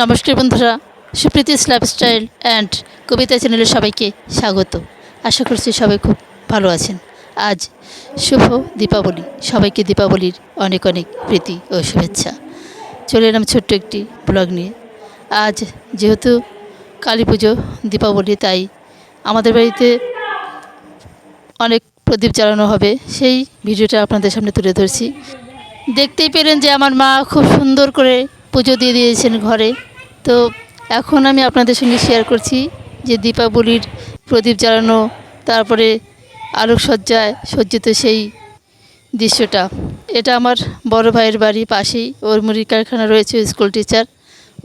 নমস্কার বন্ধুরা Supriti's lifestyle and কবিতা চ্যানেলে সবাইকে স্বাগত। আশা করছি সবাই খুব ভালো আছেন। আজ শুভ দীপাবলি। সবাইকে দীপাবলির অনেক অনেক প্রীতি ও শুভেচ্ছা। চলে এলাম ছোট্ট একটি ব্লগ নিয়ে। আজ যেহেতু কালী পুজো, দীপাবলি, তাই আমাদের বাড়িতে অনেক প্রদীপ জ্বালানো হবে। সেই ভিডিওটা আপনাদের সামনে তুলে ধরছি। দেখতেই পেলেন যে আমার মা খুব সুন্দর করে পুজো দিয়ে দিয়েছেন ঘরে। তো এখন আমি আপনাদের সঙ্গে শেয়ার করছি যে দীপাবলির প্রদীপ জ্বালানো, তারপরে আলোকসজ্জায় সজ্জিত সেই দৃশ্যটা। এটা আমার বড় ভাইয়ের বাড়ি পাশেই, ওর মুড়ির কারখানা রয়েছে, স্কুল টিচার।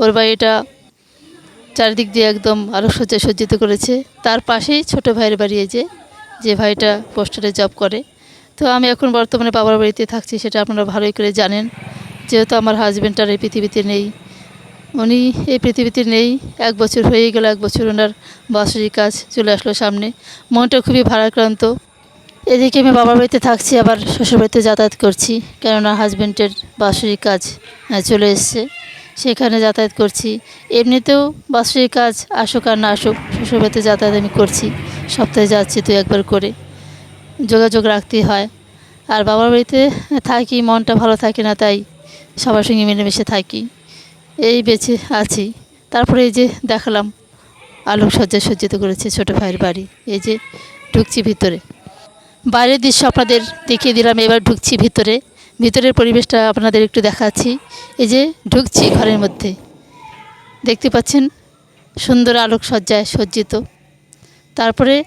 ওর বাড়িটা চারিদিক দিয়ে একদম আলোকসজ্জায় সজ্জিত করেছে। তার পাশেই ছোট ভাইয়ের বাড়ি যে যে ভাইটা পোস্টারে জব করে। তো আমি এখন বর্তমানে বাবার বাড়িতে থাকছি, সেটা আপনারা ভালোই করে জানেন। যেহেতু আমার হাজব্যান্ড আর এই পৃথিবীতে নেই, উনি এই পৃথিবীতে নেই, এক বছর হয়ে গেল, এক বছর ওনার বাৎসরিক কাজ চলে আসলো সামনে। মনটা খুবই ভারাক্রান্ত। এদিকে আমি বাবার বাড়িতে থাকছি, আবার শ্বশুরবাড়িতে যাতায়াত করছি, কেননা হাজব্যান্ডের বাৎসরিক কাজ চলে এসছে। সেখানে যাতায়াত করছি। এমনিতেও বাৎসরিক কাজ আসুক আর না আসুক শ্বশুরবাড়িতে যাতায়াত আমি করছি। সপ্তাহে যাচ্ছি তো একবার করে। যোগাযোগ রাখতেই হয়। আর বাবার বাড়িতে থাকি, মনটা ভালো থাকে না, তাই সবার সঙ্গে মিলেমিশে থাকি। এই বেঁচে আছি। তারপরে এই যে দেখালাম আলোকসজ্জা সজ্জিত করেছে ছোটো ভাইয়ের বাড়ি। এই যে ঢুকছি ভিতরে। বাইরের দৃশ্য আপনাদের দেখিয়ে দিলাম, এবার ঢুকছি ভিতরে। ভিতরের পরিবেশটা আপনাদের একটু দেখাচ্ছি। এই যে ঢুকছি ঘরের মধ্যে। দেখতে পাচ্ছেন, সুন্দর আলোকসজ্জায় সজ্জিত। তারপরে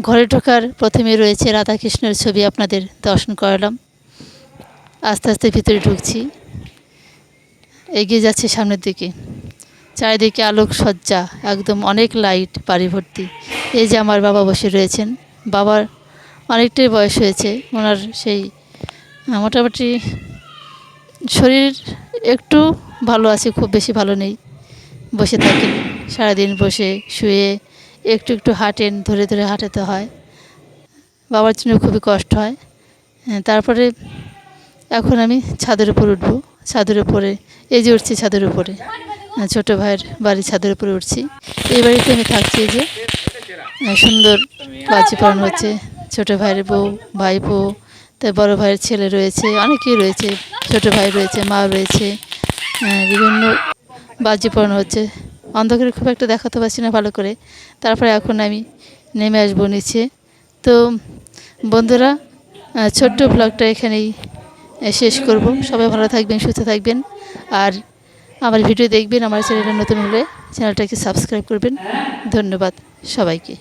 ঘরে ঢোকার প্রথমে রয়েছে রাধাকৃষ্ণের ছবি আপনাদের দর্শন করালাম। আস্তে আস্তে ভিতরে ঢুকছি। এগিয়ে যাচ্ছে সামনের দিকে। চারিদিকে আলোক সজ্জা একদম অনেক লাইট বাড়ি ভর্তি। এই যে আমার বাবা বসে রয়েছেন। বাবার অনেকটাই বয়স হয়েছে। ওনার সেই মোটামুটি শরীর একটু ভালো আছে খুব বেশি ভালো নেই। বসে থাকেন সারাদিন বসে শুয়ে একটু একটু হাঁটেন ধরে ধরে হাঁটাতে হয়। বাবার জন্য খুবই কষ্ট হয় হ্যাঁ, তারপরে এখন আমি ছাদের উপর উঠবো। ছাদের উপরে, এই যে উঠছি ছাদের উপরে। ছোটো ভাইয়ের বাড়ি ছাদের উপরে উঠছি। এই বাড়িতে আমি থাকছি এই যে সুন্দর বাজি পালন হচ্ছে। ছোটো ভাইয়ের বউ, ভাই বউ তার বড়ো ভাইয়ের ছেলে রয়েছে, অনেকেই রয়েছে, ছোটো ভাই রয়েছে, মা রয়েছে বিভিন্ন বাজি পড়ানো হচ্ছে। অন্ধকারে খুব একটা দেখাতে পারছি না ভালো করে। তারপরে এখন আমি নেমে আসব নিচে। তো বন্ধুরা ছোট্ট ব্লগটা এখানেই শেষ করব। সবাই ভালো থাকবেন, সুস্থ থাকবেন। আর আমার ভিডিও দেখবেন, আমার চ্যানেলটা নতুন হলে চ্যানেলটাকে সাবস্ক্রাইব করবেন। ধন্যবাদ সবাইকে।